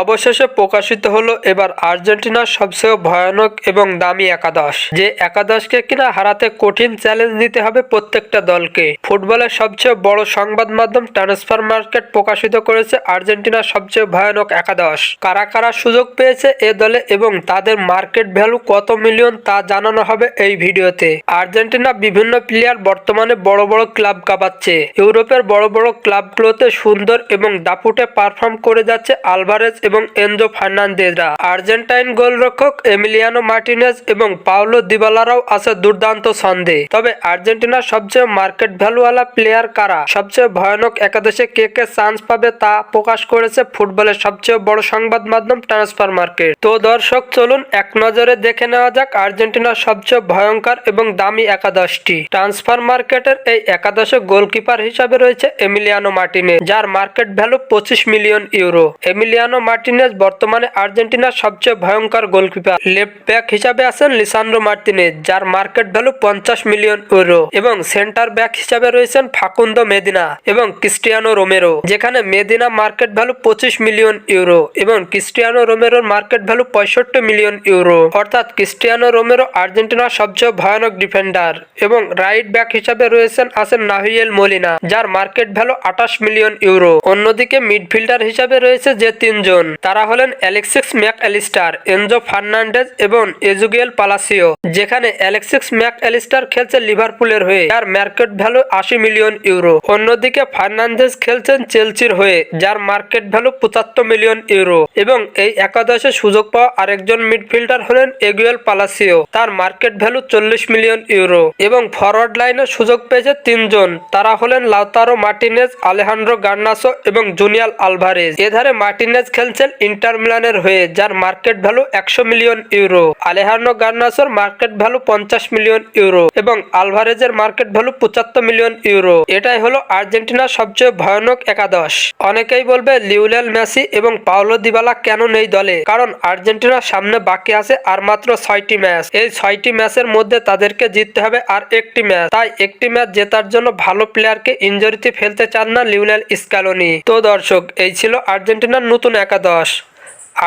অবশেষে প্রকাশিত হলো এবার আর্জেন্টিনার সবচেয়ে ভয়ানক এবং দামি একাদশ, যে একাদশকে কিনা হারাতে কঠিন চ্যালেঞ্জ নিতে হবে প্রত্যেকটা দলকে। ফুটবলের সবচেয়ে বড় সংবাদ মাধ্যম ট্রান্সফার মার্কেট প্রকাশিত করেছে আর্জেন্টিনার সবচেয়ে ভয়ানক একাদশ। কারা কারা সুযোগ পেয়েছে এ দলে এবং তাদের মার্কেট ভ্যালু কত মিলিয়ন তা জানানো হবে এই ভিডিওতে। আর্জেন্টিনা বিভিন্ন প্লেয়ার বর্তমানে বড় বড় ক্লাব কাঁপাচ্ছে। ইউরোপের বড় বড় ক্লাবগুলোতে সুন্দর এবং দাপুটে পারফর্ম করে যাচ্ছে আলভারেজ এবং এনজো ফার্নান্দেজরা। আর্জেন্টাইন গোলরক্ষক এমিলিয়ানো মার্টিনেজ এবং পাওলো দিবালারাও আছে দুর্দান্ত ছন্দে। তবে আর্জেন্টিনার সবচেয়ে মার্কেট ভ্যালুওয়ালা প্লেয়ার কারা? সবচেয়ে ভয়ানক একাদশে কে কে চান্স পাবে তা প্রকাশ করেছে ফুটবলের সবচেয়ে বড় সংবাদ মাধ্যম ট্রান্সফার মার্কেট। তো দর্শক, চলুন এক নজরে দেখে নেওয়া যাক আর্জেন্টিনার সবচেয়ে ভয়ঙ্কর এবং দামি একাদশটি। ট্রান্সফার মার্কেটের এই একাদশে গোলকিপার হিসাবে রয়েছে এমিলিয়ানো মার্টিনেজ, যার মার্কেট ভ্যালু পঁচিশ মিলিয়ন ইউরো। এমিলিয়ানো মার্টিনেজ বর্তমানে আর্জেন্টিনার সবচেয়ে ভয়ঙ্কর গোলকিপার। লেফট ব্যাক হিসাবে আছেন লিসান্ড্রো মার্টিনেজ, যার মার্কেট ভ্যালু পঞ্চাশ মিলিয়ন ইউরো। এবং সেন্টার ব্যাক হিসাবে রয়েছেন ফাকুন্দো মেদিনা এবং ক্রিস্টিয়ানো রোমেরো, যেখানে মেদিনা মার্কেট ভ্যালু পঁচিশ মিলিয়ন ইউরো এবং ক্রিস্টিয়ানো রোমেরোর মার্কেট ভ্যালু পঁয়ষট্টি মিলিয়ন ইউরো। অর্থাৎ ক্রিস্টিয়ানো রোমেরো আর্জেন্টিনার সবচেয়ে ভয়ানক ডিফেন্ডার এবং রাইট ব্যাক হিসাবে রয়েছেন, আছেন নাহিয়েল মলিনা, যার মার্কেট ভ্যালু আঠাশ মিলিয়ন ইউরো। অন্যদিকে মিডফিল্ডার হিসাবে রয়েছে যে তিনজন। তারা হলেন Alexis Mac Allister Enzo Fernandez এবং এজুগিয়েল পালাসিও, যেখানে অ্যালেক্সিক্স ম্যাক অ্যালিস্টার খেলছে লিভারপুলের হয়ে। যার মার্কেট ভ্যালু আশি মিলিয়ন ইউরো। অন্যদিকে ফার্নান্ডেজ খেলছেন চেলসির হয়ে, যার মার্কেট ভ্যালু পঁচাত্তর মিলিয়ন ইউরো। এবং এই একাদশে সুযোগ পাওয়া আরেকজন মিডফিল্ডার হলেন এগুয়েল পালাসিও। তার মার্কেট ভ্যালু চল্লিশ মিলিয়ন ইউরো। এবং ফরওয়ার্ড লাইনে সুযোগ পেয়েছে তিনজন তারা হলেন লাউতারো মার্টিনেজ আলেহান্ড্রো গার্নাসো এবং জুনিয়াল আলভারেজ। এধারে মার্টিনেজ খেলছেন ইন্টার মিলানের হয়ে, যার মার্কেট ভ্যালু একশো মিলিয়ন ইউরো। আলেহান্ড্রো গার্নাসোর মার্কেট ভ্যালু পঞ্চাশ মিলিয়ন ইউরো এবং আলভারেজের মার্কেট ভ্যালু পঁচাত্তর মিলিয়ন ইউরো। এটাই হলো আর্জেন্টিনার সবচেয়ে ভয়ানক একাদশ। অনেকেই বলবে লিউলেল মেসি এবং পাওলো দিবালা কেন নেই দলে? কারণ আর্জেন্টিনার সামনে বাকি আছে আর মাত্র ছয়টি ম্যাচ। এই ছয়টি ম্যাচের মধ্যে তাদেরকে জিততে হবে আর একটি ম্যাচ। তাই একটি ম্যাচ জেতার জন্য ভালো প্লেয়ারকে ইঞ্জুরিতে ফেলতে চান না লিওনেল স্ক্যালোনি তো দর্শক, এই ছিল আর্জেন্টিনার নতুন একাদশ।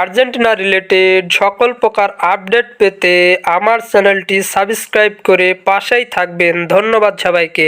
আর্জেন্টিনা রিলেটেড সকল প্রকার আপডেট পেতে আমার চ্যানেলটি সাবস্ক্রাইব করে পাশেই থাকবেন। ধন্যবাদ সবাইকে।